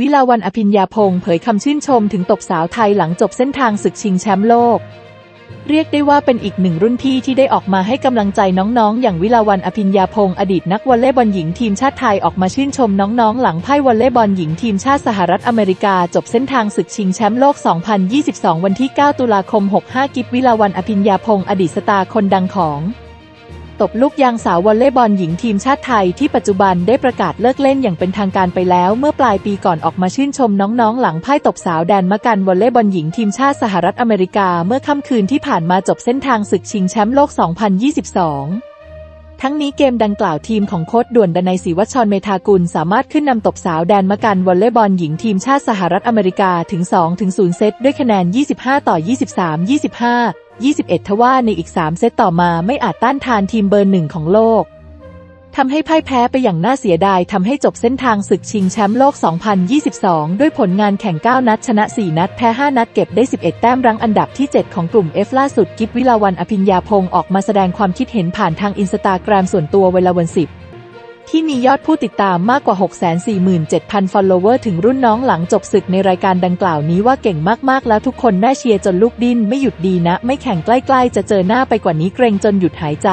วิลาวันอภิญญาพงศ์เผยคำชื่นชมถึงตบสาวไทยหลังจบเส้นทางศึกชิงแชมป์โลก เรียกได้ว่าเป็นอีกหนึ่งรุ่นพี่ที่ได้ออกมาให้กำลังใจน้องๆ อย่างวิลาวันอภิญญาพงศ์อดีตนักวอลเลย์บอลหญิงทีมชาติไทยออกมาชื่นชมน้องๆ หลังพ่ายวอลเลย์บอลหญิงทีมชาติสหรัฐอเมริกา จบเส้นทางศึกชิงแชมป์โลก 2022 วันที่ 9 ตุลาคม 65 กิฟวิลาวันอภิญญาพงศ์อดีตสตาร์คนดังของ ตบลูกยางสาววอลเลย์บอลหญิงทีมชาติไทยที่ปัจจุบันได้ประกาศเลิกเล่นอย่างเป็นทางการไปแล้วเมื่อปลายปีก่อนออกมาชื่นชมน้องๆ หลังพ่ายตบสาวแดนมะกันวอลเลย์บอลหญิงทีมชาติสหรัฐอเมริกาเมื่อค่ำคืนที่ผ่านมาจบเส้นทางศึกชิงแชมป์โลก 2022 ทั้งนี้เกมดังกล่าวทีมของโค้ดด่วนดนัยศรีวัชรเมธากุล สามารถขึ้นนำตบสาวแดนมกันวอลเลย์บอลหญิงทีมชาติสหรัฐอเมริกาถึง 2-0 เซตด้วยคะแนน 25 ต่อ 23 25 21 ทว่าในอีก 3 เซตต่อมาไม่อาจต้านทานทีมเบอร์หนึ่งของโลก ทำให้พ่ายแพ้ไปอย่างน่าเสียดายทำให้จบเส้นทางศึกชิงแชมป์โลก 2022 ด้วยผลงานแข่ง 9 นัด ชนะ 4 นัด แพ้ 5 นัด เก็บได้ 11 แต้มรั้งอันดับที่ 7 ของกลุ่ม F ล่าสุดกิฟวิลาวันอภิญญาพงศ์ออกมาแสดงความคิดเห็นผ่านทางอินสตาแกรมส่วนตัวเวลาวัน10ที่มียอดผู้ติดตามมากกว่า 647,000 follower ถึงรุ่นน้องหลังจบศึกในรายการดังกล่าวนี้ว่าเก่งมากๆ แล้วทุกคนแม่เชียร์จนลูกดิ้นไม่หยุดดีนะ ไม่แข่งใกล้ๆ จะเจอหน้าไปกว่านี้เกรงจนหยุดหายใจ